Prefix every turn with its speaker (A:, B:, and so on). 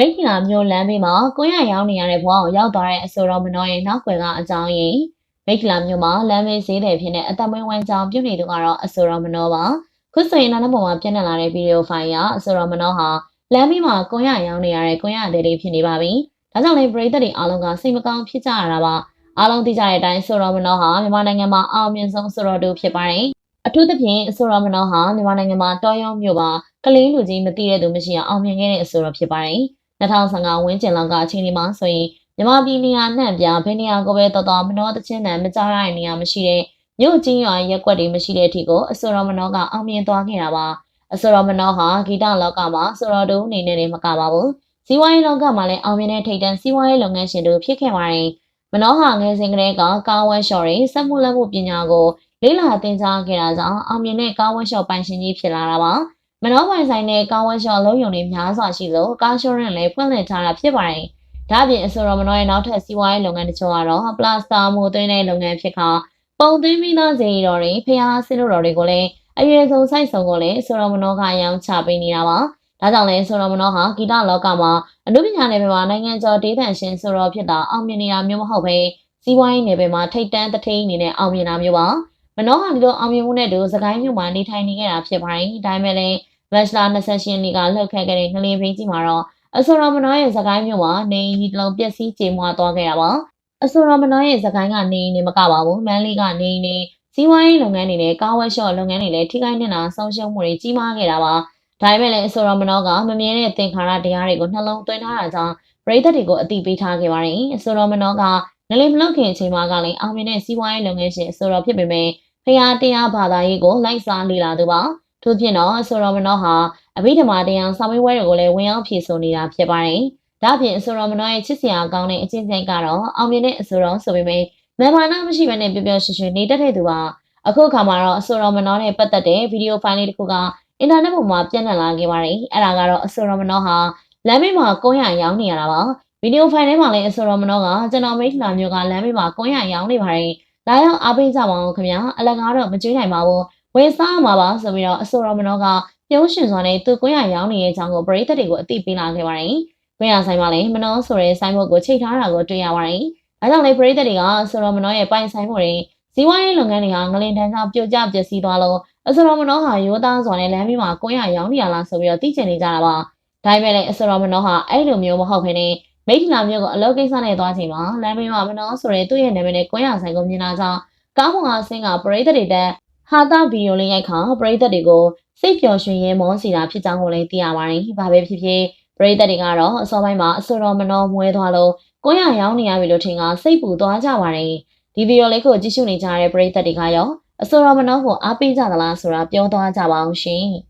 A: မိတ်ကလာမျိုးလမ်းဘေးမှာကိုရရောင်းနေရတဲ့ဘဝကိုရောက်သွားတဲ့အဆိုတော်မတော်ရဲ့နောက်ွယ်ကအကြောင်းရင်းမိတ်ကလာမျိုးမှာလမ်းဘေးဈေးတယ်ဖြစ်တဲ့အသက်မွေးဝမ်းကြောင်းပြုနေသူကတော့အဆိုတော်မတော်ပါခုဆိုရင်နောက်နောက်ပေါ်မှာပြန့်နှံ့လာတဲ့ဗီဒီယိုဖိုင်ကအဆိုတော်မတော်ဟာလမ်းဘေးမှာကိုရရောင်းနေရတဲ့ကိုရတဲ့တွေဖြစ်နေပါပြီဒါကြောင့်လည်းပရိသတ်တွေအားလုံးကစိတ်မကောင်းဖြစ်ကြရတာပါအားလုံးသိကြတဲ့အတိုင်းဆိုတော်မတော်ဟာမြန်မာနိုင်ငံမှာအောင်မြင်ဆုံးဆိုတော်တူဖြစ်ပါတယ်အထူးသဖြင့်အဆိုတော်မတော်ဟာမြန်မာနိုင်ငံမှာတော်ရုံမြို့ပါကလေးလူကြီးမသိတဲ့သူမရှိအောင်အောင်မြင်ခဲ့တဲ့အဆိုတော်ဖြစ်ပါတယ် 2015ဝန်းကျင်လောက်ကအချိန်ဒီမှာဆိုရင်မြမပြည်နေရာနှံ့ပြဘယ်နေရာကိုပဲတော်တော်မနောတချင်းတန်မကြားရတဲ့နေရာမရှိတဲ့မြို့ကြီးရွာရက်ွက်တွေမရှိတဲ့အထိကိုအစောရမနောကအောင်မြင်သွားခဲ့တာပါအစောရမနောဟာဂီတလောကမှာစောရတူအနေနဲ့လည်းမကပါဘူးစီးပွားရေးလောကမှာလည်းအောင်မြင်တဲ့ထိပ်တန်းစီးပွားရေးလုပ်ငန်းရှင်တို့ဖြစ်ခဲ့ပါတယ်မနောဟာငယ်စဉ်ကတည်းကကားဝဲလျှော်တွေစက်မှုလက်မှုပညာကိုလေးလာသင်ကြားခဲ့တာကြောင့်အောင်မြင်တဲ့ကားဝဲလျှော်ပိုင်ရှင်ကြီးဖြစ်လာတာပါ မနောပိုင်ဆိုင်တဲ့ကားဝဲလျှော်လုံးယုံတွေများစွာရှိလို့ကားရှော့ရင်လည်းဖွင့်လှစ်ထားတာဖြစ်ပါတယ်ဒါ့အပြင်အဆိုတော်မနောရဲ့နောက်ထပ်စီးပွားရေးလုပ်ငန်းတချို့ကတော့ပလတ်စတာမိုသွင်းတဲ့လုပ်ငန်းဖြစ်ခါပုံသွင်းပြီးသားဇေယီတော်တွေဖျားဆင်းတို့တော်တွေကိုလည်းအရွယ်ဆုံးစိုက်ဆုံးကိုလည်းအဆိုတော်မနောကရောင်းချပေးနေတာပါ။ဒါကြောင့်လည်းဆိုတော်မနောဟာဂီတလောကမှာအမှုပညာနယ်ပယ်မှာနိုင်ငံကျော်ဒေသရှင်ဆိုတော်ဖြစ်တာအောင်မြင်နေတာမျိုးမဟုတ်ဘဲစီးပွားရေးနယ်ပယ်မှာထိတ်တန်းတထိန်အနေနဲ့အောင်မြင်တာမျိုးပါ။ မနောဟာဒီလိုအောင်မြင်မှုနဲ့တူစကိုင်းမြို့မှာနေထိုင်နေခဲ့တာဖြစ်ပါတယ်။ဒါပေမဲ့လည်းမက်လာ28ရက်နေ့ကလှုပ်ခတ်ခဲ့တဲ့ငလင်းပင်းကြီးမှာတော့အဆိုတော်မနောရဲ့စကိုင်းမြို့မှာနေရီတလုံးပျက်စီးကြေမွာသွားခဲ့တာပါ။အဆိုတော်မနောရဲ့စကိုင်းကနေနေမကပါဘူးမန်းလေးကနေနေစီးပွားရေးလုပ်ငန်းတွေနဲ့ကားဝက်ရှော့လုပ်ငန်းတွေလည်းထိခိုက်နေတာဆုံးရှုံးမှုတွေကြီးမားခဲ့တာပါ။ဒါပေမဲ့လည်းအဆိုတော်မနောကမမြင်တဲ့သင်္ခါရတရားတွေကိုနှလုံးသွင်းထားတာကြောင့်ပရိသတ်တွေကိုအတိပေးထားခဲ့ပါတယ်။အဆိုတော်မနောကငလင်မလုတ်ခင်အချိန်မှာကလည်းအောင်မြင်တဲ့စီးပွားရေးလုပ်ငန်းရှင်အဆိုတော်ဖြစ်ပေမဲ့ ဖရာတရားဘာသာရေးကိုလိုက်စားလေလာသူပါ။ထို့ပြင်တော့အဆိုတော်မနောဟာအဘိဓမ္မာတရားစာမေးပွဲတွေကိုလည်းဝင်ရောက်ဖြေဆိုနေတာဖြစ်ပါတယ်။ဒါ့အပြင်အဆိုတော်မနောရဲ့ချစ်စရာကောင်းတဲ့အချင်းချင်းကတော့အောင်မြင်တဲ့အဆိုတော်ဆိုပေမဲ့မန်မာနာမရှိဘဲနဲ့ပျော်ပျော်ရွှင်ရွှင်နေတတ်တဲ့သူပါ။အခုအခါမှာတော့အဆိုတော်မနောနဲ့ပတ်သက်တဲ့ဗီဒီယိုဖိုင်လေးတစ်ခုကအင်တာနက်ပေါ်မှာပြန့်နှံ့လာခဲ့ပါတယ်။အဲ့ဒါကတော့အဆိုတော်မနောဟာလမ်းမေးမှာကုန်းရရောင်းနေရတာပါ။ဗီဒီယိုဖိုင်ထဲမှာလည်းအဆိုတော်မနောကကျွန်တော်မိတ်နာမျိုးကလမ်းမေးမှာကုန်းရရောင်းနေပါတယ်။ လာရောက်အားပေးကြပါဦးခင်ဗျာ။အလကားတော့မကျွေးနိုင်ပါဘူး။ဝယ်စားမှာပါဆိုပြီးတော့အဆိုတော်မနောကပြုံးရှင်စွာနဲ့သူကွင်းရရောင်းနေတဲ့အကြောင်းကိုပရိသတ်တွေကိုအသိပေးလာခဲ့ပါတယ်။ကွင်းရဆိုင်မှာလည်းမနောဆိုတဲ့ဆိုင်ဘုတ်ကိုချိန်ထားတာကိုတွေ့ရပါတယ်။အဲကြောင့်လည်းပရိသတ်တွေကဆိုတော်မနောရဲ့ပိုင်ဆိုင်မှုတွေဇီဝရေးလုပ်ငန်းတွေဟာငလင်တန်းကြောင့်ပြိုကျပျက်စီးသွားလို့အဆိုတော်မနောဟာရိုးသားစွာနဲ့လမ်းပြီးမှာကွင်းရရောင်းနေရလားဆိုပြီးတော့သိချင်နေကြတာပါ။ဒါပေမဲ့လည်းအဆိုတော်မနောဟာအဲ့လိုမျိုးမဟုတ်ဘဲနဲ့ မိထလာမျိုးကိုအလုပ်ကိစ္စနဲ့သွားချိန်မှာလမ်းပြီးမှာမနောဆိုတဲ့သူ့ရဲ့နာမည်နဲ့ကွင်းရဆိုင်ကိုမြင်လာကြောင်းကားပေါ်ကဆင်းကပရိသတ်တွေတက်ဟာတာဗီဒီယိုလေးရိုက်ခါပရိသတ်တွေကိုစိတ်ပျော်ရွှင်ရင်မောစီတာဖြစ်ကြောင်းကိုလည်းသိရပါတယ်။ဘာပဲဖြစ်ဖြစ်ပရိသတ်တွေကတော့အစောပိုင်းမှာအစောတော်မနှောမွဲသွားလို့ကိုရရောင်းနေရပြီလို့ထင်ကစိတ်ပူသွားကြပါတယ်။ဒီဗီဒီယိုလေးကိုကြည့်ရှုနေကြတဲ့ပရိသတ်တွေကရောအစောတော်မနှောကိုအားပေးကြသလားဆိုတာပြောသွားကြပါအောင်ရှင်။